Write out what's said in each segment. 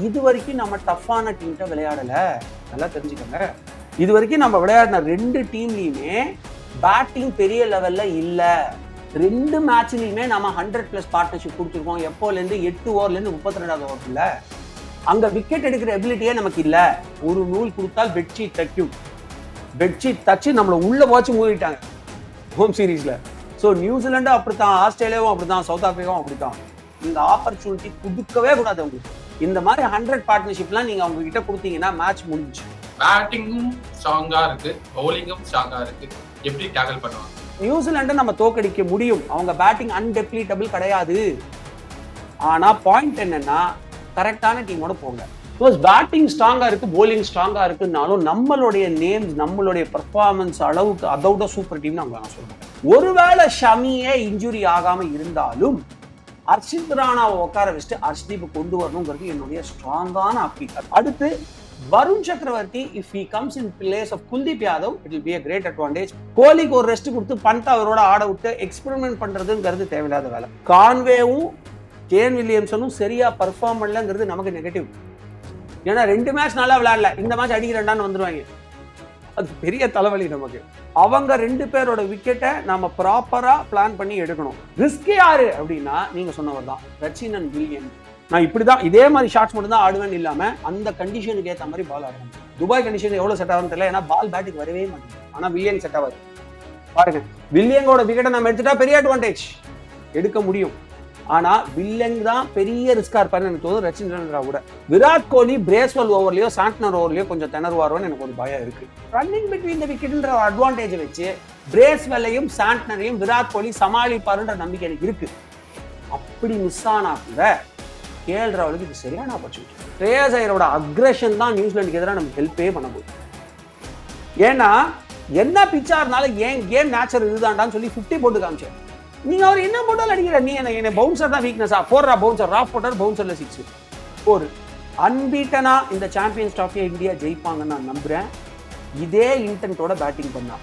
இது வரைக்கும் நம்ம டஃப்பான டீம்கிட்ட விளையாடலை. நல்லா தெரிஞ்சுக்கோங்க. இது வரைக்கும் நம்ம விளையாடின ரெண்டு டீம்லேயுமே பேட்டிங் பெரிய லெவலில் இல்லை. ரெண்டு மேட்ச்லையுமே நம்ம ஹண்ட்ரட் ப்ளஸ் பார்ட்னர்ஷிப் கொடுத்துருக்கோம். எப்போலேருந்து எட்டு ஓவர்லேருந்து முப்பத்தி ரெண்டாவது ஓவர்ல அங்கே விக்கெட் எடுக்கிற எபிலிட்டியே நமக்கு இல்லை. ஒரு நூல் கொடுத்தால் பெட்ஷீட் தைக்கும். பெட்ஷீட் தச்சு நம்மளை உள்ள போச்சு மூடிட்டாங்க. ஹோம் சீரீஸில் ஸோ நியூசிலாண்டும் அப்படித்தான் ஆஸ்திரேலியாவும் அப்படித்தான் சவுத் ஆப்பிரிக்காவும் அப்படித்தான். இந்த ஆப்பர்ச்சுனிட்டி கொடுக்கவே கூடாது உங்களுக்கு இந்த மாதிரி ஹண்ட்ரட் பார்ட்னர்ஷிப்லாம் நீங்க அவங்க கிட்ட கொடுத்தீங்கன்னா மேட்ச் முடிஞ்சு. பேட்டிங்கும் ஸ்ட்ராங்கா இருக்கு பவுலிங்கும் ஸ்ட்ராங்கா இருக்கு. எப்படி டேக்கிள் பண்ணுவாங்க? நியூசிலாண்டை நம்ம தோக்கடிக்க முடியும். அவங்க பேட்டிங் அன்டெப்ளீட்டபிள் கிடையாது. ஆனா பாயிண்ட் என்னன்னா கரெக்டான டீமோட போங்க. பிகாஸ் பேட்டிங் ஸ்ட்ராங்கா இருக்கு bowling ஸ்ட்ராங்கா இருக்குன்னாலும் நம்மளுடைய நேம்ஸ் நம்மளுடைய பெர்ஃபார்மன்ஸ் அளவுக்கு அதோட சூப்பர் டீம் நம்ம நான் சொல்றேன். ஒருவேளை ஷமியே இன்ஜுரி ஆகாம இருந்தாலும் அர்ஷித் ராணாவை உட்கார வச்சுட்டு அர்ஷ்தீப் கொண்டு வரணுங்கிறது என்னுடைய ஸ்ட்ராங்கான அப்பீல் அடுத்து Varun Chakravarthy if he comes in place of Kuldeep Yadav it will be a great advantage கோலிக்கு ஒரு ரெஸ்ட் கொடுத்து பந்த் அவரோட ஆட விட்டு எக்ஸ்பெரிமெண்ட் பண்றதுங்கிறது தேவையில்லாத வேலை. கான்வேவும் கேன் வில்லியம்சனும் சரியா பர்ஃபார்ம் பண்ணலங்கிறது நமக்கு நெகட்டிவ் ஏன்னா ரெண்டு மேட்ச் நல்லா விளையாடல. இந்த மேட்ச் அடிக்கிறேன்டான்னு ரெண்டான்னு வந்துருவாங்க. அது பெரிய தலைவலி நமக்கு. அவங்க ரெண்டு பேரோட விக்கெட்டை நம்ம ப்ராப்பரா பிளான் பண்ணி எடுக்கணும். ரிஸ்க் யாரு அப்படின்னா நீங்க சொன்னவர் தான் ரச்சினன் வில்லியன். நான் இப்படிதான் இதே மாதிரி ஷாட்ஸ் மட்டும் தான் ஆடுவேன்னு இல்லாம அந்த கண்டிஷனுக்கு ஏத்த மாதிரி பால் ஆடுவேன். துபாய் கண்டிஷன் எவ்வளவு செட் ஆகும் தெரியல ஏன்னா பால் பேட்டுக்கு வரவே மாட்டேங்குது. ஆனா வில்லியன் செட் ஆகாது பாருங்க வில்லியங்கோட விக்கெட்டை நம்ம எடுத்துட்டா பெரிய அட்வான்டேஜ் எடுக்க முடியும். ஆனா வில்லங் தான் பெரிய ரிஸ்காக இருப்பாருன்னு எனக்கு தோணுது ரச்சின் கூட. விராட் கோலி பிரேஸ்வல் ஓவர்லயோ சாண்ட்னர் ஓவர்லயோ கொஞ்சம் திணறுவாரோன்னு எனக்கு ஒரு பயம் இருக்கு. ரன்னிங் பிட்வீன் த விக்கெட்ன்ற அட்வான்டேஜ் வச்சு பிரேஸ்வெல்லையும் சாண்ட்னரையும் விராட் கோலி சமாளிப்பாருன்ற நம்பிக்கை எனக்கு இருக்கு. அப்படி மிஸ் ஆனா கூட கேஎல் ராவலுக்கு இது சரியான ஆப்பர்ச்சுனிட்டி ஸ்ரேயஸ் ஐயரோட அக்ரஷன் தான் நியூசிலாண்டுக்கு எதிராக நமக்கு ஹெல்ப்பே பண்ண போகுது ஏன்னா என்ன பிச்சா இருந்தாலும் ஏன் கேம் நேச்சர் இதுதான்டான்னு சொல்லி 50 போட்டு காமிச்சேன் நீங்கள் அவர் என்ன போட்டாலும் அடிக்கிற நீ என்ன என்ன பவுன்சர் தான் வீக்னஸா போடுறா பவுன்சர் ராஃப் போட்டார் பவுன்சரில் சிக்ஸ் ஒரு அன்பீட்டனா இந்த சாம்பியன்ஸ் ட்ராஃபியை இந்தியா ஜெயிப்பாங்கன்னு நான் நம்புகிறேன் இதே இன்டென்ட்டோட பேட்டிங் பண்ணா.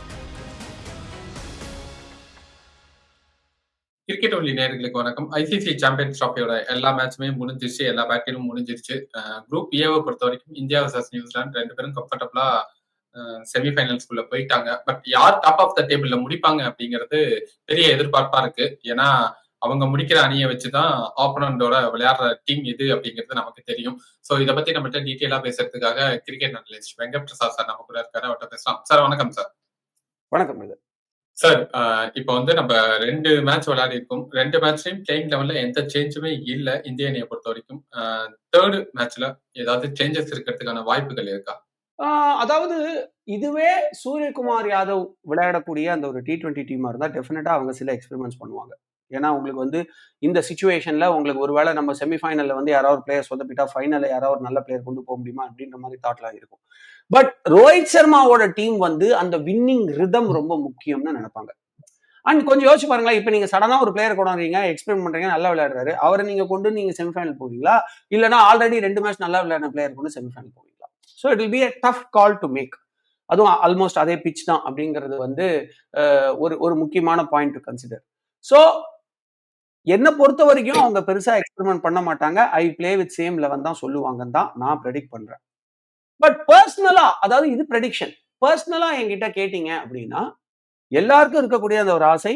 கிரிக்கெட் ஒலி நேர்களுக்கு வணக்கம். ஐசிசி சாம்பியன்ஸ் ட்ராஃபியோட எல்லா மேட்சுமே முடிஞ்சிருச்சு எல்லா பேட்டிலும் முடிஞ்சிருச்சு. குரூப் ஏவை பொறுத்த வரைக்கும் இந்தியா வர்சஸ் நியூசிலாந்து ரெண்டு பேரும் கம்ஃபர்டபுளா செமிஃபைனல்ஸ்குள்ள போயிட்டாங்க. பட் யார் டாப் ஆஃப் த டேபிள்ல முடிப்பாங்க அப்படிங்கிறது பெரிய எதிர்பார்ப்பா இருக்கு. ஏன்னா அவங்க முடிக்கிற அணியை வச்சுதான் ஆப்பனண்டோட விளையாடுற டீம் இது அப்படிங்கிறது நமக்கு தெரியும். சோ இதை பத்தி நம்மகிட்ட டீட்டெயிலா பேசுறதுக்காக cricket analyst Venkat Prasad sir நம்ம கூட இருக்காரு. அவர்கிட்ட பேசலாம். சார் வணக்கம் சார் வணக்கம் சார் இப்போ வந்து நம்ம ரெண்டு மேட்ச் விளையாடி இருக்கோம். ரெண்டு மேட்ச்லயும் பிளேயிங் லெவல்ல எந்த சேஞ்சுமே இல்ல இந்திய அணியை பொறுத்த வரைக்கும் தேர்டு மேட்ச்ல ஏதாவது சேஞ்சஸ் இருக்கிறதுக்கான வாய்ப்புகள் இருக்கா? அதாவது இதுவே சூரியகுமார் யாதவ் விளையாடக்கூடிய அந்த ஒரு டி டுவெண்ட்டி டீமா இருந்தால் டெஃபினட்டாக அவங்க சில எக்ஸ்பெரிமெண்ட்ஸ் பண்ணுவாங்க. ஏன்னா உங்களுக்கு வந்து இந்த சுச்சுவேஷனில் உங்களுக்கு ஒருவேளை நம்ம செமிஃபைனலில் வந்து யாராவது பிளேயர்ஸ் சொதப்பிட்டா ஃபைனலில் யாராவது ஒரு நல்ல பிளேயர் கொண்டு போக முடியுமா அப்படின்ற மாதிரி தாட்லாம் இருக்கும். பட் ரோஹித் சர்மாவோட டீம் வந்து அந்த வின்னிங் ரிதம் ரொம்ப முக்கியம்னு நினைப்பாங்க. அண்ட் கொஞ்சம் யோசிச்சு பாருங்களேன். இப்போ நீங்க சடனாக ஒரு பிளேயர் கொண்டு வரீங்க பண்ணுறீங்க நல்லா விளையாடுறாரு. அவரை நீங்கள் கொண்டு நீங்கள் செமிஃபைனல் போவீங்களா? இல்லைனா ஆல்ரெடி ரெண்டு மேட்ச் நல்லா விளையாடின பிளேயர் கொண்டு செமிஃபைனல் போவீங்க so it will be a tough call to make அதுவும் ஆல்மோஸ்ட் அதே பிச் தான் அப்படிங்கிறது வந்து ஒரு ஒரு முக்கியமான பாயிண்ட் டு கன்சிடர் ஸோ என்னை பொறுத்த வரைக்கும் அவங்க பெருசா எக்ஸ்பெரிமெண்ட் பண்ண மாட்டாங்க. I play with same eleven தான் சொல்லுவாங்கன்னு தான் நான் ப்ரெடிக்ட் பண்றேன். பட் பர்சனலா அதாவது இது ப்ரெடிக்ஷன் பர்சனலா என்கிட்ட கேட்டீங்க அப்படின்னா எல்லாருக்கும் இருக்கக்கூடிய அந்த ஒரு ஆசை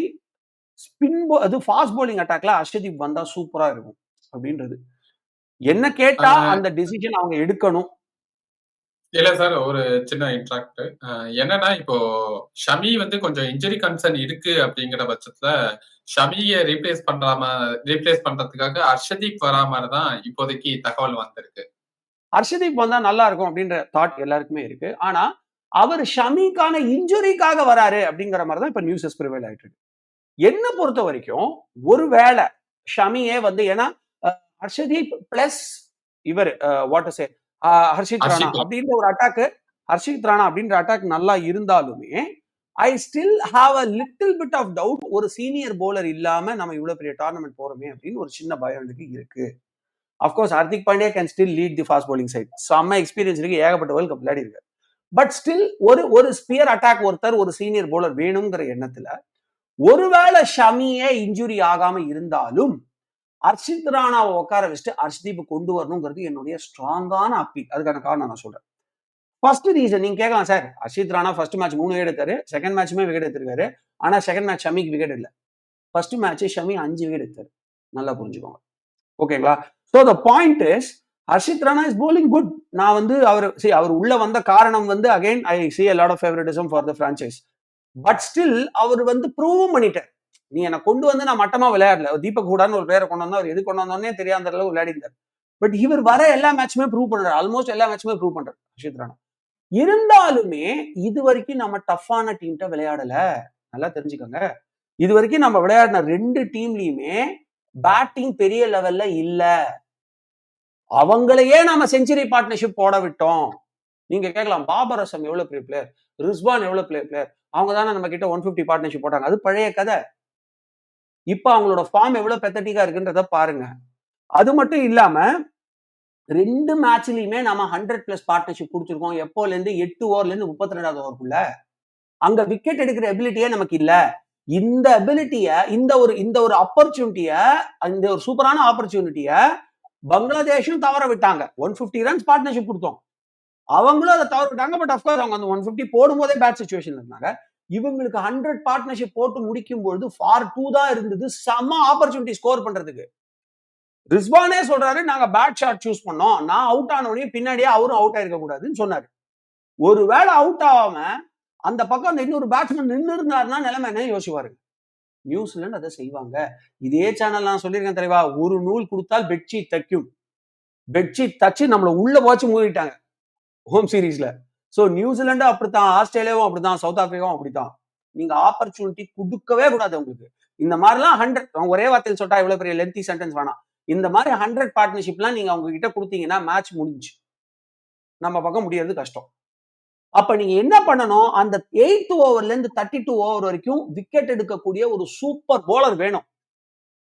ஸ்பின் அது ஃபாஸ்ட் bowling அட்டாக்ல அர்ஷதீப் வந்தா சூப்பரா இருக்கும் அப்படின்றது. என்ன கேட்டா அந்த டிசிஷன் அவங்க எடுக்கணும். இல்ல சார் ஒரு சின்ன இன்ட்ராக்ட் என்னன்னா இப்போ ஷமி வந்து கொஞ்சம் இன்ஜுரி கன்சர்ன் இருக்கு அப்படிங்கிற பட்சத்துல ஷமியை ரீப்ளேஸ் பண்றாம ரீப்ளேஸ் பண்றதுக்காக அர்ஷதீப் வராம தான் இப்போதைக்கு தகவல் வந்திருக்கு. அர்ஷதீப் வந்தா நல்லா இருக்கும் அப்படின்ற தாட் எல்லாருக்குமே இருக்கு. ஆனா அவர் ஷமிக்கான இன்ஜுரிக்காக வராரு அப்படிங்கிற மாதிரி தான் இப்ப நியூஸஸ் ப்ரிவைல் ஆயிட்டு இருக்கு. என்ன பொறுத்த வரைக்கும் ஒருவேளை ஷமியே வந்து ஏன்னா அர்ஷதீப் ஹர்ஷதீப் பிளஸ் இவர் வாட்டர் சே ஹர்ஷித் ராணா. அப்படின்ற ஒரு அட்டாக் ஹர்ஷித் ராணா அப்படின்ற அட்டாக் நல்லா இருந்தாலுமே I still have a little bit of doubt ஒரு சீனியர் bowler இல்லாம நம்ம இவ்வளவு பெரிய டோர்னமெண்ட் போறோமே அப்படின்னு ஒரு சின்ன பயம் எனக்கு இருக்கு. Of course Hardik Pandya can still lead the fast bowling side செம்ம எக்ஸ்பீரியன்ஸ் இருக்கு ஏகப்பட்ட வேர்ல்ட் கப் விளையாடி இருக்காரு. பட் ஸ்டில் ஒரு ஒரு ஸ்பியர் அட்டாக் ஒருத்தர் ஒரு சீனியர் bowler வேணுங்கிற எண்ணத்துல ஒருவேளை ஷமியே இன்ஜுரி ஆகாம இருந்தாலும் அர்ஷித் ராணாவை உட்கார வச்சுட்டு அர்ஷ்தீப் கொண்டு வரணுங்கிறது என்னுடைய ஸ்ட்ராங்கான அப்பீல் அதுக்கான காரணம் நான் சொல்றேன். ஃபர்ஸ்ட் ரீசன் நீங்க கேட்கலாம் sir Arshit Rana first match மூணு விக்கெட் எடுத்தாரு. செகண்ட் மேட்சுமே விக்கெட் எடுத்திருக்காரு. ஆனா செகண்ட் மேட்ச் ஷமிக்கு விக்கெட் இல்லை ஃபர்ஸ்ட் மேட்ச் ஷமி அஞ்சு விக்கெட் எடுத்தாரு. நல்லா புரிஞ்சுக்கோங்க. ஓகேங்களா so the point is Harshit Rana is bowling good நான் வந்து அவர் சரி அவர் உள்ள வந்த காரணம் வந்து again I see lot lot of for the franchise but still அவர் வந்து ப்ரூவ் பண்ணிட்டார். நீ என்னை கொண்டு வந்து நான் மட்டமா விளையாடல. தீபக் கூடான்னு ஒரு பேரை கொண்டு வந்தோம் அவர் எது கொண்டு வந்தோன்னே தெரியாத அளவு விளையாடிந்தார் பட் இவர் வர எல்லா மேட்சுமே ப்ரூவ் பண்றாரு. ஆல்மோஸ்ட் எல்லா மேட்சுமே ப்ரூவ் பண்றாரு. அஷித் ராணா. இருந்தாலுமே இது வரைக்கும் நம்ம டஃப்பான டீம்கிட்ட விளையாடல. நல்லா தெரிஞ்சுக்கோங்க. இது வரைக்கும் நம்ம விளையாடின ரெண்டு டீம்லயுமே பேட்டிங் பெரிய லெவல்ல இல்ல. அவங்களையே நாம செஞ்சுரி பார்ட்னர்ஷிப் போட விட்டோம். நீங்க கேட்கலாம் பாபர் அசம் எவ்வளவு பெரிய பிளேயர் ரிஸ்வான் எவ்வளவு பெரிய பிளேயர் அவங்க தானே நம்ம கிட்ட ஒன் பிப்டி பார்ட்னர்ஷிப் போட்டாங்க. அது பழைய கதை. இப்ப அவங்களோட ஃபார்ம் எவ்வளவு பெத்தட்டிக்கா இருக்குன்றத பாருங்க. அது மட்டும் இல்லாம ரெண்டு மேட்ச்லயுமே நம்ம ஹண்ட்ரட் பிளஸ் பார்ட்னர்ஷிப் கொடுத்துருக்கோம். எப்போல இருந்து எட்டு ஓவர்லேருந்து முப்பத்தி ரெண்டாவது ஓவருக்குள்ள அங்க விக்கெட் எடுக்கிற எபிலிட்டியே நமக்கு இல்ல. இந்த எபிலிட்டியை இந்த ஒரு இந்த ஒரு ஆப்பர்ச்சுனிட்டிய இந்த ஒரு சூப்பரான ஆப்பர்ச்சுனிட்டிய பங்களாதேஷும் தவற விட்டாங்க. ஒன் பிப்டி ரன்ஸ் பார்ட்னர்ஷிப் கொடுத்தோம். அவங்களும் அதை தவற விட்டாங்க. பட் அஃப்கோர்ஸ் அவங்க அந்த ஒன் ஃபிஃப்டி போடும்போதே பேட் சுச்சுவேஷன் இருந்தாங்க. இவங்களுக்கு ஹண்ட்ரட் பார்ட்னர்ஷிப் போட்டு முடிக்கும் பொழுது ஃபார் டூ தான் இருந்தது. செம ஆப்பர்ச்சுனிட்டி ஸ்கோர் பண்றதுக்கு. ரிஸ்வானே சொல்றாரு நாங்க பேட் ஷாட் சூஸ் பண்ணோம். நான் அவுட் ஆனவனே பின்னாடியே அவரும் அவுட் ஆயிருக்க கூடாதுன்னு சொன்னாரு. ஒருவேளை அவுட் ஆகாம அந்த பக்கம் அந்த இன்னொரு பேட்ஸ்மேன் நின்று இருந்தாருன்னா நிலைமை என்ன? யோசிப்பாரு. நியூசிலாந்து அதை செய்வாங்க. இதே சேனல் நான் சொல்லியிருக்கேன் தலைவா ஒரு நூல் கொடுத்தால் பெட்ஷீட் தைக்கும். பெட்ஷீட் தச்சு நம்மளை உள்ள போச்சு மூடிட்டாங்க. ஹோம் சீரீஸ்ல ஸோ நியூசிலாண்டும் அப்படித்தான் ஆஸ்திரேலியாவும் அப்படித்தான் சவுத் ஆப்பிரிக்காவும் அப்படித்தான். நீங்க ஆப்பர்ச்சுனிட்டி கொடுக்கவே கூடாது உங்களுக்கு. இந்த மாதிரிலாம் ஹண்ட்ரட் ஒரே வார்த்தையில் சொல்லிட்டா இவ்வளவு பெரிய லென்த்தி சென்டென்ஸ் வேணாம். இந்த மாதிரி ஹண்ட்ரட் பார்ட்னர்ஷிப்லாம் நீங்க அவங்க கிட்ட கொடுத்தீங்கன்னா மேட்ச் முடிஞ்சு. நம்ம பக்கம் முடியறது கஷ்டம். அப்ப நீங்க என்ன பண்ணணும்? அந்த எயித் ஓவர்ல இருந்து தேர்ட்டி டூ ஓவர் வரைக்கும் விக்கெட் எடுக்கக்கூடிய ஒரு சூப்பர் போலர் வேணும்.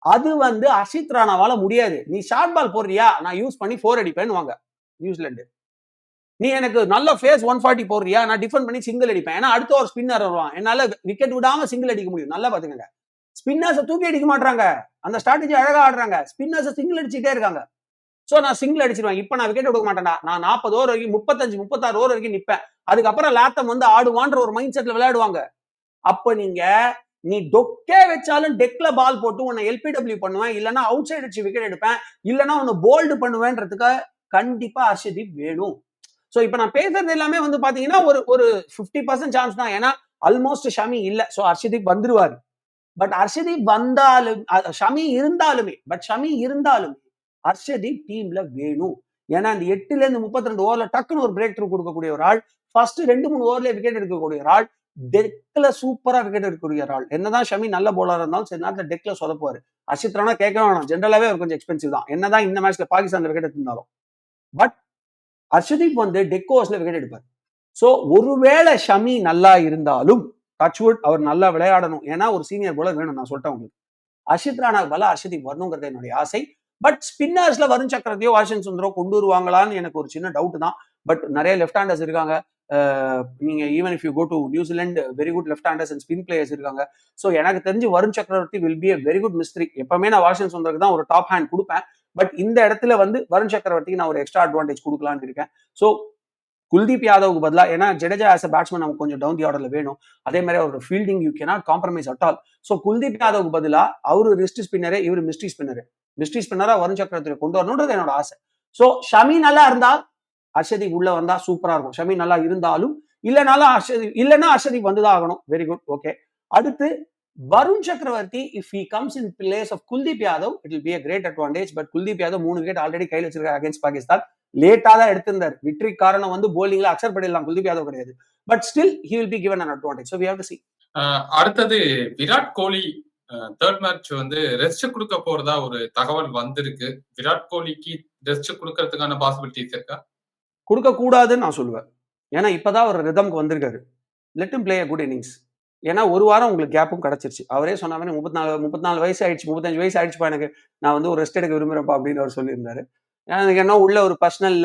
அது வந்து அசித் ராணாவால முடியாது. நீ ஷார்ட் பால் போடுறியா? நான் யூஸ் பண்ணி ஃபோர் அடிப்பேன்னு வாங்க நியூசிலாந்து நீ எனக்கு நல்ல ஃபேஸ் ஒன் ஃபார்ட்டி போடுறியா? நான் டிஃபெண்ட் பண்ணி சிங்கிள் அடிப்பேன். ஏன்னா அடுத்த ஒரு ஸ்பின்னர் வருவான். என்னால் விக்கெட் விடாம சிங்கிள் அடிக்க முடியும். நல்லா பாத்துக்கங்க ஸ்பின்னர்ஸை தூக்கி அடிக்க மாட்டாங்க அந்த ஸ்ட்ராட்டஜி அழகா ஆடுறாங்க. ஸ்பின்னர்ஸை சிங்கிள் அடிச்சுட்டே இருக்காங்க. ஸோ நான் சிங்கிள் அடிச்சிருவேன். இப்ப நான் விக்கெட் கொடுக்க மாட்டேன்டா. நான் நாற்பது ஓவர் வரைக்கும் முப்பத்தஞ்சு முப்பத்தாறு ஓவர் வரைக்கும் நிப்பேன். அதுக்கப்புறம் லேத்தம் வந்து ஆடுவான்ற ஒரு மைண்ட் செட்ல விளையாடுவாங்க. அப்ப நீங்க நீ டொக்கே வச்சாலும் டெக்ல பால் போட்டு உன்னை எல்பிடபிள்யூ பண்ணுவேன். இல்லைன்னா அவுட் சைடு அடிச்சு விக்கெட் எடுப்பேன். இல்லைன்னா உன்னை போல்டு பண்ணுவேன்றதுக்கு கண்டிப்பா ஹர்ஷதீப் வேணும். சோ இப்ப நான் பேசுறது எல்லாமே வந்து பாத்தீங்கன்னா ஒரு ஒரு ஃபிஃப்டி பர்சன்ட் சான்ஸ் தான். ஏன்னா ஆல்மோஸ்ட் ஷமி இல்ல. சோ ஹர்ஷதீப் வந்துருவாரு. பட் ஹர்ஷதீப் வந்தாலும் ஷமி இருந்தாலுமே பட் ஷமி இருந்தாலுமே ஹர்ஷதீப் டீம்ல வேணும். ஏன்னா அந்த எட்டுல இருந்து முப்பத்தி ரெண்டு ஓவர்ல டக்குன்னு ஒரு பிரேக் த்ரூ கொடுக்கக்கூடிய ஒரு ஆள் ஃபர்ஸ்ட் ரெண்டு மூணு ஓவர்ல விக்கெட் எடுக்கக்கூடிய ஒரு ஆள் டெக்ல சூப்பரா விக்கெட் எடுக்கக்கூடிய ஒரு ஆள். என்னதான் ஷமி நல்ல போலரா இருந்தாலும் சரி நேரத்தில் டெக்ல சொதப்புவாரு. அர்ஷித் ராணா கேட்க வேணாம். ஜென்ரலாவே அவர் கொஞ்சம் எக்ஸ்பென்சிவ் தான். என்னதான் இந்த மேட்ச்ல பாகிஸ்தான் விக்கெட் எடுத்திருந்தாலும். பட் அர்ஷதீப் வந்து டெக் ஓவர்ஸ்ல விக்கெட் எடுப்பார். ஸோ ஒருவேளை ஷமி நல்லா இருந்தாலும் டச்வுட் அவர் நல்லா விளையாடணும். ஏன்னா ஒரு சீனியர் போலர் வேணும் நான் சொல்லிட்டேன் உங்களுக்கு. அர்ஷித் ராணாக்கு பல அர்ஷதீப் வரணுங்கிறது என்னுடைய ஆசை. பட் ஸ்பின்னர்ஸ்ல வருண் சக்கரத்தையோ வாஷின் சுந்தரோ கொண்டு வருவாங்களான்னு எனக்கு ஒரு சின்ன டவுட் தான். பட் நிறைய லெஃப்ட் ஹேண்டர்ஸ் இருக்காங்க. நீங்க even if you go to New Zealand very good left handers and spin players இருக்காங்க. ஸோ எனக்கு தெரிஞ்சு Varun Chakravarthy will be a very good mystery எப்பவுமே நான் வாஷின் சுந்தருக்கு தான் ஒரு டாப் ஹேண்ட் கொடுப்பேன். பட் இந்த இடத்துல வந்து வருண் சக்கரவர்த்திக்கு நான் ஒரு எக்ஸ்ட்ரா அட்வான்டேஜ் கொடுக்கலான்னு இருக்கேன். ஸோ குல்தீப் யாதவுக்கு பதிலா ஏன்னா ஜடேஜா ஆஸ் அ பேட்ஸ்மேன் நமக்கு கொஞ்சம் டவுன் தி ஆர்டர்ல வேணும். அதே மாதிரி அவரோட fielding you cannot compromise at all so Kuldeep யாதவுக்கு பதிலா அவரு ரிஸ்ட் ஸ்பின்னரே இவர் மிஸ்ட்ரி ஸ்பின்னரு மிஸ்ட்ரி ஸ்பின்னரா வருண் சக்கரவர்த்தி கொண்டு வரணுன்றது என்னோட ஆசை. ஸோ ஷமி நல்லா இருந்தா அர்ஷதிக்கு உள்ள வந்தா சூப்பரா இருக்கும். ஷமி நல்லா இருந்தாலும் இல்லைனாலும் அர்ஷதீப் இல்லைன்னா அர்ஷதீப் வந்துதான் ஆகணும். வெரி குட் ஓகே அடுத்து Varun Chakravarthy if he comes in place of Kuldeep Yadav it will be a great advantage but Kuldeep Yadav மூணு விக்கெட் ஆல்ரெடி கையில் வச்சிருக்காரு அகேன்ஸ்ட் பாகிஸ்தான் லேட்டா தான் எடுத்திருந்தார். விக்டரி காரணம் வந்து போலிங்ல அக்செப்ட் பண்ணிடலாம். குல்தீப் யாதவ் கிடையாது. But still he will be an advantage. So we have to see. ஆஹ் அடுத்தது விராட் கோலி தேர்ட் மேட்ச் வந்து ரெஸ்ட் கொடுக்க போறதா ஒரு தகவல் வந்திருக்கு. விராட் கோலிக்கு ரெஸ்ட் கொடுக்கறதுக்கான பாசிபிலிட்டிஸ் இருக்கா? கொடுக்க கூடாதுன்னு நான் சொல்லுவேன். ஏன்னா இப்பதான் ஒரு ரிதம்க்கு வந்திருக்காரு. Let play a good innings ஏன்னா ஒரு வாரம் உங்களுக்கு கேப்பும் கிடைச்சிருச்சு. அவரே சொன்ன மாதிரி முப்பத்தி நாலு முப்பத்தி நாலு வயசு ஆயிடுச்சு முப்பத்தஞ்சு வயசு ஆயிடுச்சுப்பா எனக்கு. நான் வந்து ஒரு ரெஸ்ட் எடுக்க விரும்புறேன்ப்பா அப்படின்னு அவர் சொல்லியிருந்தாரு. ஏன்னா எனக்கு என்ன உள்ள ஒரு பர்சனல்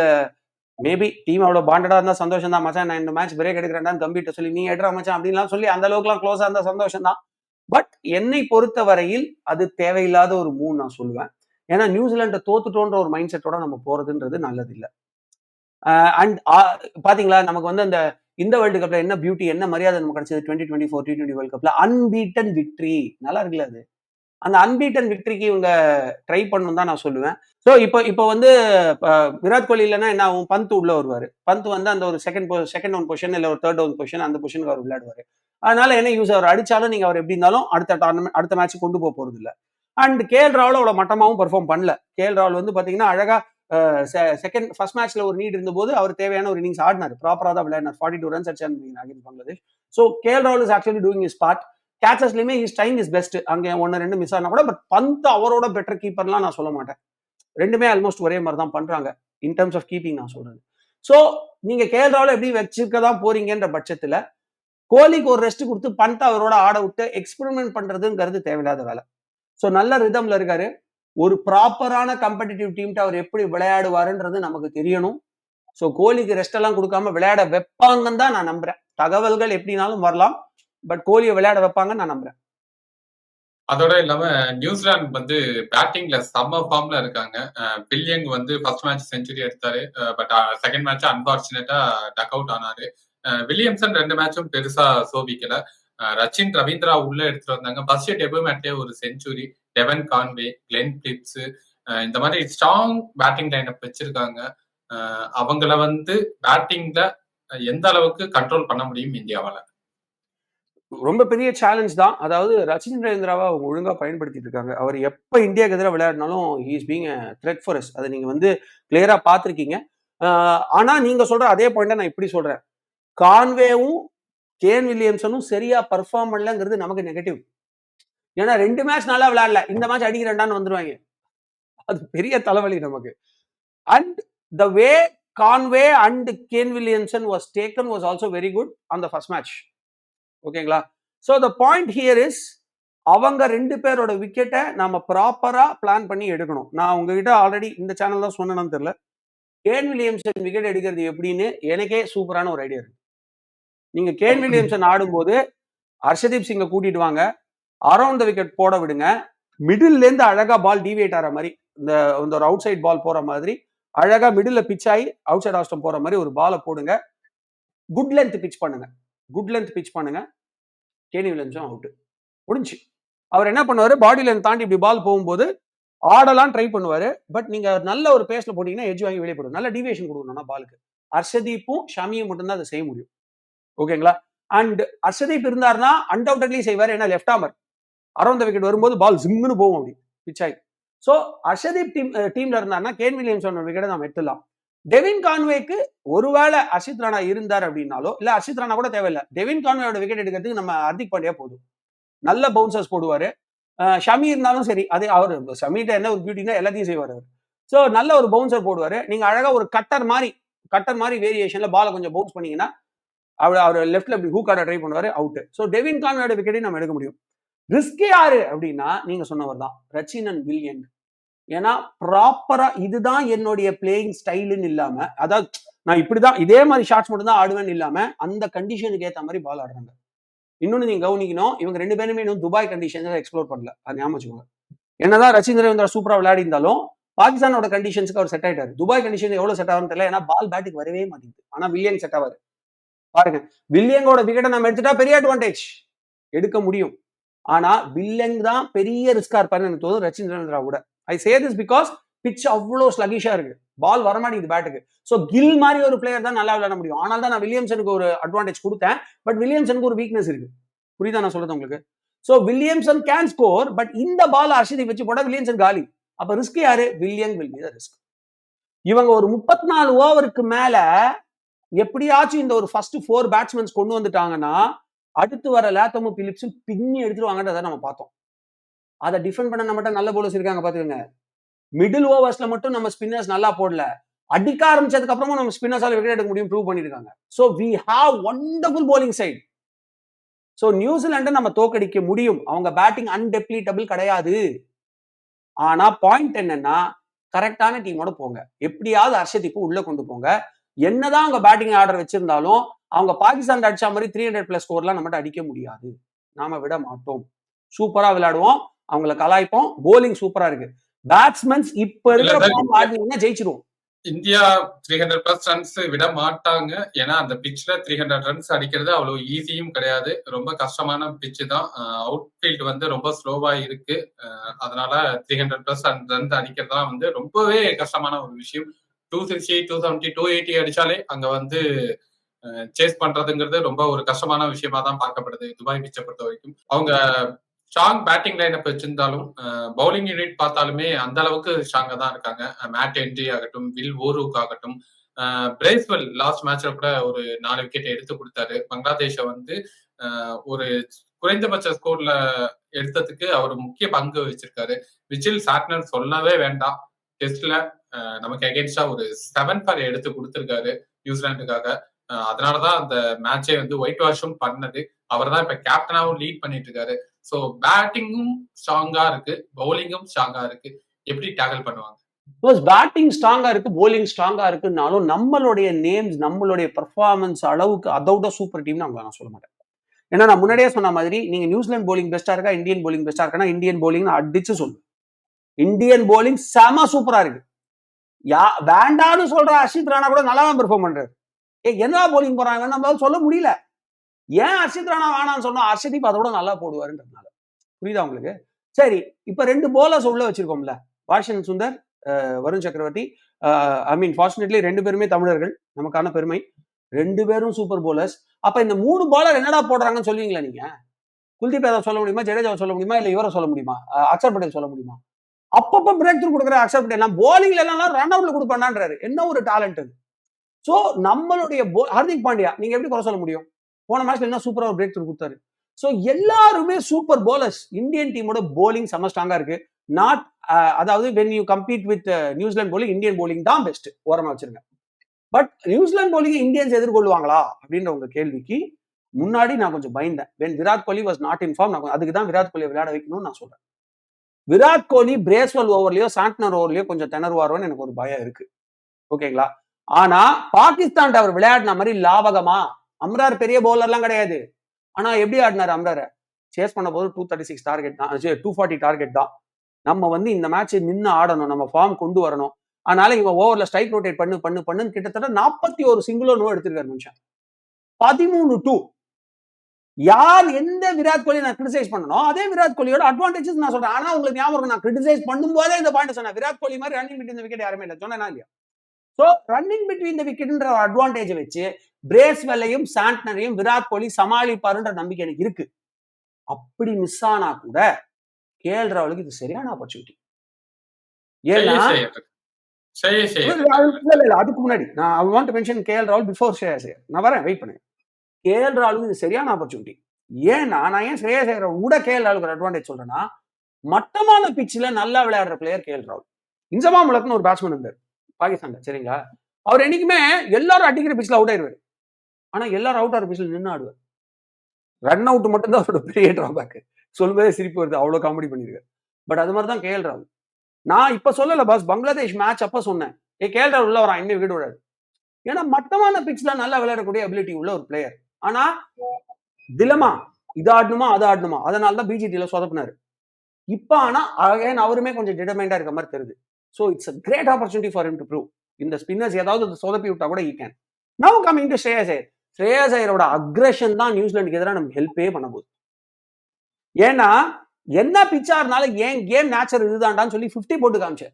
மேபி டீம் அவ்வளோ பாண்டடாக இருந்தால் சந்தோஷம் தான் மச்சான். நான் இந்த மேட்ச் பிரேக் எடுக்கிறேன் கம்பிட்ட சொல்லி நீ எடுறா மச்சான் அப்படின்லாம் சொல்லி அந்த அளவுக்குலாம் க்ளோஸாக இருந்தால் சந்தோஷம் தான் பட் என்னை பொறுத்த வரையில் அது தேவையில்லாத ஒரு மூணு நான் சொல்லுவேன். ஏன்னா நியூசிலாண்டை தோத்துட்டோன்ற ஒரு மைண்ட் செட்டோட நம்ம போறதுன்றது நல்லது இல்லை அண்ட் பாத்தீங்களா? நமக்கு வந்து அந்த இந்த வேர்ல்டு கப்ல என்ன பியூட்டி என்ன மரியாதை நமக்கு கிடைச்சது? Twenty twenty four T twenty world கப்ல அன்பீட்டன் விக்ட்ரி நல்லா இருக்குல்ல அது? அந்த அன்பீட்டன் விக்ட்ரிக்கு இவங்க ட்ரை பண்ணணும் தான் நான் சொல்லுவேன். ஸோ இப்போ இப்போ வந்து விராட் கோலி இல்லைன்னா என்ன ஆகும்? பந்த் உள்ள வருவார். பந்த் வந்து அந்த ஒரு செகண்ட் செகண்ட் ஒன் பொசிஷன் இல்லை ஒரு தேர்ட் ஒன் பொசிஷன் அந்த பொசிஷனுக்கு அவர் விளையாடுவார். அதனால என்ன யூஸ் அவர் அடிச்சாலும் நீங்க அவர் எப்படி இருந்தாலும் அடுத்த டோர்னமெண்ட் அடுத்த மேட்ச் கொண்டு போக போறது இல்லை அண்ட் கேஎல் ராவல் அவ்வளோ மட்டமாவும் பெர்ஃபார்ம் பண்ணல. கேஎல் ராவல் வந்து பார்த்தீங்கன்னா அழகா செகண்ட் ஃபர்ஸ்ட் மேட்ச்ல ஒரு நீட் இருந்தபோது அவர் தேவையான ஒரு இன்னிங்ஸ் ஆடினார். ப்ராப்பராக தான் விளையாடினார். ஃபார்ட்டி டூ ரன்ஸ் அடிச்சார் against Bangladesh. So KL Rahul is actually doing is part கேச்சஸ்லயுமே is time is best அங்கே ஒன்று ரெண்டு மிஸ் ஆனா கூட பட் பந்த் அவரோட பெட்டர் கீப்பர்லாம் நான் சொல்ல மாட்டேன். ரெண்டுமே ஆல்மோஸ்ட் ஒரே மாதிரி தான் பண்றாங்க. இன் டர்ம்ஸ் ஆஃப் கீப்பிங் நான் சொல்றது. ஸோ நீங்க கேஎல் ராவல் எப்படி வச்சிருக்க தான் போறீங்கன்ற பட்சத்துல கோலிக்கு ஒரு ரெஸ்ட் கொடுத்து பந்த் அவரோட ஆட விட்டு எக்ஸ்பெரிமெண்ட் பண்றதுங்கிறது தேவையில்லாத வேலை. ஸோ நல்ல ரிதம்ல இருக்காரு. ஒரு ப்ராப்பரான கம்படிட்டிவ் டீம்ட்டு அவர் எப்படி விளையாடுவாருன்றது நமக்கு தெரியணும். ஸோ கோலிக்கு ரெஸ்ட் எல்லாம் கொடுக்காம விளையாட வைப்பாங்கன்னு தான் நான் நம்புறேன். தகவல்கள் எப்படினாலும் வரலாம். பட் கோலியை விளையாட வைப்பாங்கன்னு நான் நம்புறேன். அதோட இல்லாம நியூசிலாந்து வந்து பேட்டிங்ல செம்ம ஃபார்ம்ல இருக்காங்க. பில்லியங் வந்து ஃபர்ஸ்ட் மேட்ச் செஞ்சுரி எடுத்தாரு. பட் செகண்ட் மேட்ச் அன்பார்ச்சுனேட்டா டக் அவுட் ஆனாரு. வில்லியம்சன் ரெண்டு மேட்சும் பெருசா சோபிக்கல. ரச்சின் ரவீந்திரா உள்ள எடுத்துட்டு வந்தாங்க. ஃபர்ஸ்ட் டெபு மேட்லயே ஒரு century Devon Conway Glenn Phillips இந்த மாதிரி ஸ்ட்ராங் பேட்டிங் லைனப் வச்சிருக்காங்க. அவங்கள வந்து பேட்டிங்ல எந்த அளவுக்கு கண்ட்ரோல் பண்ண முடியும் இந்தியாவால? ரொம்ப பெரிய சேலஞ்ச் தான். அதாவது ரச்சின் ரவீந்திராவை அவங்க ஒழுங்காக பயன்படுத்திட்டு இருக்காங்க. அவர் எப்போ இந்தியாவுக்கு எதிராக விளையாடினாலும் ஹீஸ் பீங் த்ரெட் ஃபார் அதை நீங்கள் வந்து கிளியராக பார்த்துருக்கீங்க. ஆனால் நீங்கள் சொல்கிற அதே பாயிண்ட நான் இப்படி சொல்கிறேன் கான்வேவும் கேன் வில்லியம்சனும் சரியாக பர்ஃபார்ம் பண்ணலங்கிறது நமக்கு நெகட்டிவ் ஏன்னா ரெண்டு மேட்ச் நல்லா விளையாடல. இந்த மேட்ச் அடிக்கிறேன்டான்னு வந்துருவாங்க. அது பெரிய தலைவலி நமக்கு. And the way Conway and Kane Williamson was taken was also very good on the first match ஓகேங்களா so the point here is அவங்க ரெண்டு பேரோட விக்கெட்டை நம்ம ப்ராப்பரா பிளான் பண்ணி எடுக்கணும். நான் உங்ககிட்ட ஆல்ரெடி இந்த சேனல் தான் சொன்னேன்னு தெரியல. கேன் வில்லியம்சன் விக்கெட் எடுக்கிறது எப்படின்னு எனக்கே சூப்பரான ஒரு ஐடியா இருக்கு. நீங்க கேன் வில்லியம்சன் ஆடும்போது ஹர்ஷதீப் சிங்கை கூட்டிட்டு வாங்க. அரௌண்ட் த விக்கெட் போட விடுங்க. மிடில்லேருந்து அழகா பால் டிவியேட் ஆகிற மாதிரி இந்த இந்த ஒரு அவுட் சைட் பால் போற மாதிரி அழகா மிடில் பிச் ஆகி அவுட் சைட் ஆஸ்டம் போற மாதிரி ஒரு பாலை போடுங்க. குட் லென்த் பிச் பண்ணுங்க. குட் லென்த் பிச் பண்ணுங்க. கேனி வில்லியம்ஸும் அவுட் முடிஞ்சு. அவர் என்ன பண்ணுவாரு? பாடி லென்த் தாண்டி இப்படி பால் போகும்போது ஆடலாம் ட்ரை பண்ணுவார். பட் நீங்கள் நல்ல ஒரு பேஸில் போட்டிங்கன்னா எஜ் வாங்கி வெளியே போடும் நல்ல டிவியேஷன் கொடுக்கணும்னா பாலுக்கு அர்ஷதீப்பும் ஷமியும் மட்டும்தான் அதை செய்ய முடியும். ஓகேங்களா அண்ட் அர்ஷதீப் இருந்தார்னா அன்டவுட்லி செய்வார். ஏன்னா லெஃப்ட் ஆமர் அரௌண்ட் விக்கெட் வரும்போது பால் ஜிம்னு போகும் அப்படி. பிச் ஆகி. ஸோ ஹர்ஷதீப் டீம் டீம்ல இருந்தாருன்னா கேன் வில்லியம்ஸோட விக்கெட்டை நாம் எடுத்துடலாம். டெவின் கான்வேக்கு ஒருவேளை அர்ஷித் ராணா இருந்தார் அப்படின்னாலோ இல்ல அர்ஷித் ராணா கூட தேவையில்லை. டெவின் கான்வேயோட விக்கெட் எடுக்கிறதுக்கு நம்ம ஹர்திக் பாண்டியா போதும். நல்ல பவுன்சர்ஸ் போடுவாரு. ஷமி இருந்தாலும் சரி அது அவர் ஷமிட்ட என்ன ஒரு பியூட்டினா எல்லாத்தையும் செய்வார் அவர். ஸோ நல்ல ஒரு பவுன்சர் போடுவாரு. நீங்க அழகா ஒரு கட்டர் மாதிரி கட்டர் மாதிரி வேரியேஷன்ல பாலை கொஞ்சம் பவுன்ஸ் பண்ணீங்கன்னா அவர் அவர் லெஃப்ட்டில் இப்படி ஹூக் ட்ரை பண்ணுவாரு அவுட் ஸோ டெவின் கான்வேயோட விக்கெட்டையும் நம்ம எடுக்க முடியும். ரிஸ்க் யாரு? அப்படின்னா நீங்க சொன்னவர் தான் ரச்சினன் வில்லியன். ஏன்னா ப்ராப்பரா இதுதான் என்னுடைய பிளேயிங் ஸ்டைலுன்னு இல்லாம அதாவது நான் இப்படிதான் இதே மாதிரி ஷார்ட்ஸ் மட்டும் தான் ஆடுவேன்னு இல்லாம அந்த கண்டிஷனுக்கு ஏத்த மாதிரி பால் ஆடுறாங்க. இன்னொன்னு நீங்க கவனிக்கணும் இவங்க ரெண்டு பேருமே இன்னும் துபாய் கண்டிஷன்ஸ் எக்ஸ்ப்ளோர் பண்ணல. அது ஞாபகம் வச்சுக்கோங்க. என்னதான் ரச்சின் ரவீந்திரா சூப்பரா விளையாடி இருந்தாலும் பாகிஸ்தானோட கண்டிஷன்ஸ்க்கு அவர் செட் ஆயிட்டாரு. துபாய் கண்டிஷன் எவ்வளவு செட் ஆகும் தெரியல ஏன்னா பால் பேட்டுக்கு வரவே மாட்டேங்குது. ஆனா வில்லியன் செட் ஆவாரு. பாருங்க வில்லியங்கோட விக்கெட்டை நம்ம எடுத்துட்டா பெரிய அட்வான்டேஜ் எடுக்க முடியும். ஆனா வில்லங் தான் பெரிய ரிஸ்கா இருப்பாருன்னு எனக்கு தோணுது ரச்சின் ரவீந்திரா கூட. I say this because pitch அவ்வளோ ஸ்லகிஷா இருக்கு. பால் வரமாட்டேங்குது பேட்டுக்கு ஸோ கில் மாதிரி ஒரு பிளேயர் தான் நல்லா விளையாட முடியும். ஆனால் தான் நான் வில்லியம்சனுக்கு ஒரு அட்வான்டேஜ் கொடுத்தேன். பட் வில்லியம்சனுக்கு ஒரு வீக்னஸ் இருக்கு. புரியுதா நான் சொல்றது உங்களுக்கு? So Williamson can score but இந்த பால் அர்ஷதி வச்சு போட வில்லியம்சன் காலி. அப்ப ரிஸ்க் யாரு? William will be the risk இவங்க ஒரு முப்பத்தி நாலு ஓவருக்கு மேல எப்படியாச்சும் இந்த ஒரு ஃபர்ஸ்ட் ஃபோர் பேட்ஸ்மேன்ஸ் கொண்டு வந்துட்டாங்கன்னா அடுத்து வர லேத்தமும் பிலிப்ஸும் பின்னி எடுத்துருவாங்கன்றதை நம்ம பார்த்தோம். அதை டிஃபெண்ட் பண்ண நம்மகிட்ட நல்ல போலர்ஸ் இருக்காங்க பாத்துக்கோங்க மிடில் ஓவர்ஸ்ல மட்டும் நம்ம ஸ்பின்னர்ஸ் நல்லா போடல. அடிக்க ஆரம்பிச்சதுக்கு அப்புறமும் நம்ம ஸ்பின்னர்ஸால விக்கெட் எடுக்க முடியும் ப்ரூவ் பண்ணிருக்காங்க. So we have wonderful bowling side so நியூசிலாண்டை நம்ம தோக்கடிக்க முடியும். அவங்க பேட்டிங் அன்டெப்ளீட்டபிள் கிடையாது. ஆனா பாயிண்ட் என்னன்னா கரெக்டான டீமோட போங்க. எப்படியாவது ஹர்ஷதீப்பு உள்ள கொண்டு போங்க. என்னதான் அவங்க பேட்டிங் ஆர்டர் வச்சிருந்தாலும் அவங்க பாகிஸ்தான் அடிச்ச மாதிரி த்ரீ ஹண்ட்ரட் பிளஸ் ஸ்கோர்லாம் நம்மகிட்ட அடிக்க முடியாது. நாம விட மாட்டோம். சூப்பரா விளையாடுவோம். அவங்கள கலாய்ப்போம். போலிங் சூப்பரா இருக்கு. பேட்ஸ்மேன்ஸ் இப்ப இருக்கிற ஆடினீங்கன்னா ஜெயிச்சிருவோம். India three hundred plus runs விட மாட்டாங்க. ஏன்னா அந்த பிட்ச்ல த்ரீ ஹண்ட்ரட் ரன்ஸ் அடிக்கிறது அவ்வளவு ஈஸியும் கிடையாது. ரொம்ப கஷ்டமான பிட்ச் தான். அவுட் ஃபீல்ட் வந்து ரொம்ப ஸ்லோவா இருக்கு. அதனால த்ரீ ஹண்ட்ரட் பிளஸ் ரன்ஸ் அடிக்கிறதுலாம் வந்து ரொம்பவே கஷ்டமான ஒரு விஷயம். Two sixty two seventy two eighty அடிச்சாலே அங்க வந்து சேஸ் பண்றதுங்கிறது ரொம்ப ஒரு கஷ்டமான விஷயமா தான் பார்க்கப்படுது துபாய் பிச்சை பொறுத்த வரைக்கும். அவங்க ஸ்ட்ராங் பேட்டிங் லைனப் வச்சிருந்தாலும் பவுலிங் யூனிட் பார்த்தாலுமே அந்த அளவுக்கு ஸ்ட்ராங்கா தான் இருக்காங்க. மேட் என்ட்ரி ஆகட்டும் வில் ஓரூக் ஆகட்டும் பிரேஸ்வெல் லாஸ்ட் மேட்ச்ல கூட ஒரு நாலு விக்கெட் எடுத்து கொடுத்தாரு. பங்களாதேஷை வந்து ஒரு குறைந்தபட்ச ஸ்கோர்ல எடுத்ததுக்கு அவர் முக்கிய பங்கு வச்சிருக்காரு. விஜில் சாட்னர் சொல்லவே வேண்டாம். டெஸ்ட்ல நமக்கு அகேன்ஸ்டா ஒரு செவன் ஃபார் எடுத்து கொடுத்திருக்காரு நியூசிலாண்டுக்காக அதனாலதான் அந்த மேட்சை வந்து ஒயிட் வாஷும் பண்ணது. அவர் தான் இப்ப கேப்டனாவும் லீட் பண்ணிட்டு இருக்காரு ஸோ பேட்டிங்கும் ஸ்ட்ராங்கா இருக்கு. பவுலிங்கும் ஸ்ட்ராங்கா இருக்கு. எப்படி டேக்கிள் பண்ணுவாங்க? பேட்டிங் ஸ்ட்ராங்கா இருக்கு போலிங் ஸ்ட்ராங்கா இருக்குன்னாலும் நம்மளுடைய நேம்ஸ் நம்மளுடைய பெர்ஃபார்மன்ஸ் அளவுக்கு அதோட சூப்பர் டீம்னு அவங்கள நான் சொல்ல மாட்டேன். ஏன்னா நான் முன்னாடியே சொன்ன மாதிரி நீங்க நியூசிலாந்து போலிங் பெஸ்டா இருக்கா இந்தியன் போலிங் பெஸ்டா இருக்கா இந்தியன் போலிங் அடிச்சு சொல்லுவேன் இந்தியன் போலிங் செம சூப்பரா இருக்கு. யா வேண்டான்னு சொல்ற அஷித் ராணா கூட நல்லா தான் பெர்ஃபார்ம் பண்றாரு. ஏ என்ன போலிங் போறாங்கன்னு நம்மளால சொல்ல முடியல. ஏன் அர்ஷித் ராணா வேணான்னு சொன்னா அர்ஷதீப் அதோட நல்லா போடுவாருன்றதுனால. புரியுதா உங்களுக்கு? சரி இப்ப ரெண்டு போலர்ஸ் உள்ள வச்சிருக்கோம்ல. வாஷன் சுந்தர் அஹ் வருண் சக்கரவர்த்தி ஐ மீன் ஃபார்ச்சுனேட்லி ரெண்டு பேருமே தமிழர்கள். நமக்கான பெருமை. ரெண்டு பேரும் சூப்பர் போலர்ஸ் அப்ப இந்த மூணு பாலர் என்னடா போடுறாங்கன்னு சொல்லுவீங்களா நீங்க? குல்தீப் யாதவ் சொல்ல முடியுமா? ஜடேஜாவை சொல்ல முடியுமா? இல்ல இவரை சொல்ல முடியுமா? அக்ஷர் பட்டேல் சொல்ல முடியுமா? அப்பப்ப பிரேக் த்ரூ கொடுக்குற அக்ஷர் பட்டேல். நான் போலிங்ல எல்லாம் ரன் அவுட்ல கொடுப்பான்றாரு என்ன ஒரு டேலண்ட் அது? சோ நம்மளுடைய bo- ஹார்திக் பாண்டியா நீங்க எப்படி குறை சொல்ல முடியும்? போன மேட்ச்ல என்ன சூப்பரா ஒரு பிரேக் த்ரூ கொடுத்தாரு? ஸோ எல்லாருமே சூப்பர் போலர்ஸ் இந்தியன் டீமோட போலிங் செம்ம ஸ்ட்ராங்கா இருக்கு. நாட் அதாவது when you compete with New Zealand bowling Indian bowling தான் பெஸ்ட் ஓரமா வச்சிருங்க. But New Zealand bowling Indians எதிர்கொள்வாங்களா? அப்படின்ற உங்க கேள்விக்கு முன்னாடி நான் கொஞ்சம் பயந்தேன். When Virat Kohli was not in form நான் அதுக்கு தான் விராட் கோலி விளையாட வைக்கணும்னு நான் சொல்றேன். விராட் கோலி பிரேஸ்வல் ஓவர்லயோ சாண்ட்னர் ஓவர்லயோ கொஞ்சம் திணறுவாரோன்னு எனக்கு ஒரு பயம் இருக்கு. ஓகேங்களா? ஆனா பாகிஸ்தான் அவர் விளையாடின மாதிரி லாபகமா அம்ரார் பெரிய பவுலர்லாம் கிடையாது. ஆனா எப்படி ஆடினாரு அம்ராரை? சேஸ் பண்ண போது டூ தேர்ட்டி சிக்ஸ் டார்கெட் தான் டூ ஃபார்ட்டி டார்கெட் தான். நம்ம வந்து இந்த மேட்ச் நின்று ஆடணும். நம்ம ஃபார்ம் கொண்டு வரணும். அதனால இவன் ஓவர்ல ஸ்ட்ரைக் ரொட்டேட் பண்ணு பண்ணு பண்ணுன்னு கிட்டத்தட்ட நாற்பத்தி ஒரு சிங்கிளோ நோ எடுத்திருக்காரு மனுஷன். பதிமூணு டூ யார் எந்த விராட் கோலி நான் கிரிட்டிசைஸ் பண்ணணும் அதே விராட் கோலியோட அட்வான்டேஜஸ் நான் சொல்றேன். ஆனா உங்களுக்கு ஞாபகம் நான் கிரிட்டிசைஸ் பண்ணும்போதே இந்த பாயிண்ட் சொன்னேன். விராட் கோலி மாதிரி ரன்னிங் பிட்வீன் இந்த விக்கெட் யாருமே இல்லை. சொன்னா இல்லையா? சோ ரன்னிங் பிட்வீன் இந்த விக்கெட்ன்ற அட்வான்டேஜ் வச்சு பிரேஸ்வெல்லையும் சாண்ட்னரையும் விராட் கோலி சமாளிப்பாருன்ற நம்பிக்கை எனக்கு இருக்கு. அப்படி மிஸ் ஆனா கூட கேஎல் ராகுலுக்கு இது சரியான ஆப்பர்ச்சுனிட்டி ஏன்னா அதுக்கு முன்னாடி நான் ஐ வாண்ட் மென்ஷன் கேஎல் ராகுல் பிஃபோர் ஸ்ரேயா சேர் நான் வரேன் வெயிட் பண்ணுங்க. கேஎல் ராகுலுக்கு இது சரியான ஆப்பர்ச்சுனிட்டி ஏன்னா நான் ஏன் ஸ்ரேயா சேர கூட கேஎல் ராகுலுக்கு ஒரு அட்வான்டேஜ் சொல்றேன்னா மட்டமான பிச்சில் நல்லா விளையாடுற பிளேயர் கேஎல் ராகுல் இன்சமா முலக்னு ஒரு பேட்ஸ்மேன் இருந்தார். பாகிஸ்தான்ல சரிங்களா? அவர் என்னைக்குமே எல்லாரும் அடிக்கிற பிச்சில் அவுட் ஆயிடுவார். ஆனா எல்லாரும் அவுட் ஆகிற பிச்சில் நின்று ஆடுவார். ரன் அவுட் மட்டும் தான் அவரோட பெரிய டிராபேக் சொல்லும்போதே சிரிப்பு வருது. அவ்வளோ காமெடி பண்ணிருக்காரு. பட் அது மாதிரி தான் கேஎல் ராகுல். நான் இப்ப சொல்லல பாஸ் பங்களாதேஷ் மேட்ச் அப்ப சொன்னேன். ஏ கேஎல் ராகுல் உள்ள வரான். இன்னும் விட விடாது ஏன்னா மட்டமான பிச்சில் நல்லா விளையாடக்கூடிய அபிலிட்டி உள்ள ஒரு பிளேயர் ஆனா திலமா இது ஆடணுமா அது ஆடணுமா? அதனால தான் பிஜிடியில சொதப்பினாரு. இப்ப ஆனா அகைன் அவருமே கொஞ்சம் டிடர்மைண்டாக இருக்க மாதிரி தெரியுது. So it's a great opportunity for him to prove இந்த ஸ்பின்னர்ஸ் ஏதாவது சொதப்பி விட்டா கூட he can now coming to Shreyas Iyer Shreyas ஐயரோட aggression தான் நியூசிலாந்துக்கு எதிராக நமக்கு ஹெல்ப்பே பண்ண போகுது. ஏன்னா என்ன பிச்சா இருந்தாலும் ஏன் கேம் நேச்சர் இதுதான்டான்னு சொல்லி 50 போட்டு காமிச்சார்.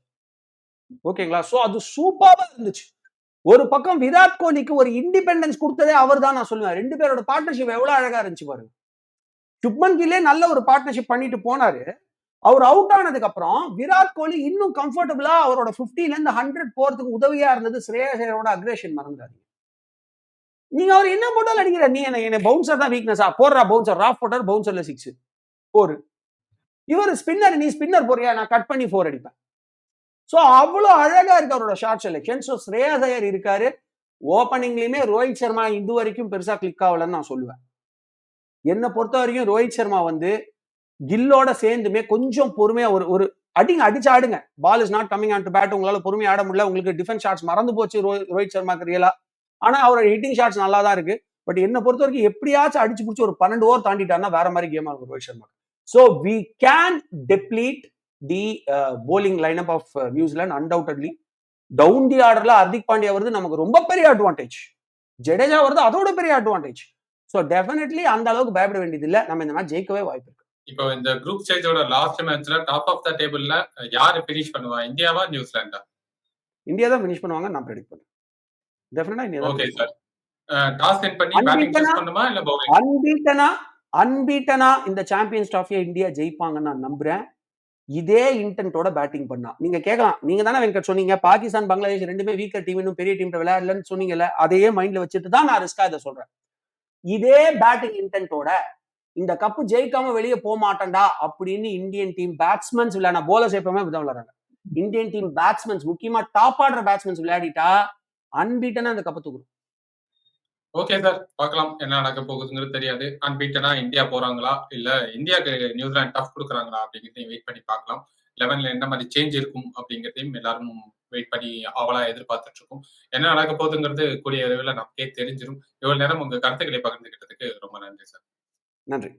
ஓகேங்களா? சோ அது சூப்பராக இருந்துச்சு. ஒரு பக்கம் விராட் கோலிக்கு ஒரு இண்டிபெண்டன்ஸ் கொடுத்ததே அவர் தான் நான் சொல்லுவேன். ரெண்டு பேரோட பார்ட்னர்ஷிப் எவ்வளவு அழகா இருந்துச்சு பாருங்க. சுப்மன் கில்லே நல்ல ஒரு பார்ட்னர்ஷிப் பண்ணிட்டு போனாரு. அவர் அவுட் ஆனதுக்கு அப்புறம் விராட் கோலி இன்னும் கம்ஃபர்டபுளா அவரோட பிப்டில இருந்து ஹண்ட்ரட் போறதுக்கு உதவியா இருந்தது ஸ்ரேயஸ் அக்ரேஷன் மறந்துடாதீங்க. நீங்க அவர் என்ன போட்டாலும் அடிக்கிற? நீ என்ன என்ன பவுன்சர் தான் வீக்னஸா போடுறா பவுன்சர் ராஃப் போட்டார் பவுன்சர்ல சிக்ஸ் போரு இவர் ஸ்பின்னர் நீ ஸ்பின்னர் போறியா? நான் கட் பண்ணி ஃபோர் அடிப்பேன். ஸோ அவ்வளோ அழகா இருக்கு அவரோட shot selection so Shreyas Iyer இருக்காரு ஓப்பனிங்லயுமே ரோஹித் சர்மா இது வரைக்கும் பெருசா கிளிக் ஆகலன்னு நான் சொல்லுவேன். என்னை பொறுத்த வரைக்கும் ரோஹித் சர்மா வந்து கில்லோட சேர்ந்துமே கொஞ்சம் பொறுமையா ஒரு ஒரு அடிங்க அடிச்சு ஆடுங்க ball is not coming on to bat உங்களால பொறுமையா ஆட முடியல. உங்களுக்கு டிஃபென்ஸ் ஷாட்ஸ் மறந்து போச்சு ரோ- ரோஹித் சர்மாக்கு ரியலா ஆனா அவரோட ஹிட்டிங் ஷாட்ஸ் நல்லா தான் இருக்கு. பட் என்னை பொறுத்த வரைக்கும் எப்படியாச்சும் அடிச்சு பிடிச்சி ஒரு பன்னெண்டு ஓவர் தாண்டிட்டாருன்னா வேற மாதிரி கேமா இருக்கும் Rohit Sharma so we can deplete the bowling up of New Zealand undoubtedly down the ஆர்டர்ல ஹர்திக் பாண்டியா வருது. நமக்கு ரொம்ப பெரிய அட்வான்டேஜ் ஜடேஜா வருது. அதோட பெரிய அட்வான்டேஜ் ஸோ டெஃபினெட்லி அந்த அளவுக்கு பயப்பட வேண்டியது இல்லை நம்ம இந்த மேட்ச் ஜெயிக்கவே வாய்ப்பு இப்போ இந்த குரூப் ஸ்டேஜோட லாஸ்ட் மேட்ச்ல டாப் ஆஃப் த டேபிள்ல யாரு ஃபினிஷ் பண்ணுவா? இந்தியாவா நியூசிலாண்டா? இந்தியா தான் ஃபினிஷ் பண்ணுவாங்க நான் ப்ரெடிக்ட் பண்றேன். Definitely India okay sir toss win பண்ணி பேட்டிங் பண்ணுமா இல்ல பவுலிங் அன்பீட்டனா? அன்பீட்டனா? இந்த சாம்பியன்ஸ் ட்ராஃபியை இந்தியா ஜெயிப்பாங்கன்னு நான் நம்புறேன். இதே இன்டென்ட்டோட பேட்டிங் பண்ணா. நீங்க கேட்கலாம் நீங்க தானே வெங்கட் சொன்னீங்க. பாகிஸ்தான் பங்களாதேஷ் ரெண்டுமே வீக்கர் டீம் இன்னும் பெரிய டீம் விளையாடலன்னு சொன்னீங்கல்ல அதையே மைண்ட்ல வச்சுட்டு தான் நான் ரிஸ்கா இதை சொல்றேன். இதே பேட்டிங் இன்டென்ட்டோட இந்த கப்பு ஜெயிக்காம வெளியே போக மாட்டேன்டா அப்படின்னு இந்தியன் டீம் பேட்ஸ்மேன்ஸ் விளையாட போலர்ஸ் எப்பவுமே விதம் விளையாடுறாங்க. இந்தியன் டீம் பேட்ஸ்மேன்ஸ் முக்கியமா டாப் ஆடுற பேட்ஸ்மேன்ஸ் விளையாடிட்டா அன்பீட்டனா அந்த கப்பை தூக்குறோம். ஓகே சார் பார்க்கலாம் என்ன நடக்க போகுதுங்கிறது தெரியாது. அன்பீட்டனா இந்தியா போறாங்களா? இல்ல இந்தியாவுக்கு நியூசிலாந்து டஃப் கொடுக்குறாங்களா அப்படிங்கிறதையும் வெயிட் பண்ணி பார்க்கலாம். லெவன்ல என்ன மாதிரி சேஞ்ச் இருக்கும் அப்படிங்கிறதையும் எல்லாரும் வெயிட் பண்ணி அவளா எதிர்பார்த்துட்டு இருக்கோம். என்ன நடக்க போகுதுங்கிறது கூடிய விரைவில் நமக்கே தெரிஞ்சிடும் இவ்வளவு நேரம் உங்க கருத்துக்களை பகிர்ந்துகிட்டதுக்கு ரொம்ப நன்றி சார் நன்றி.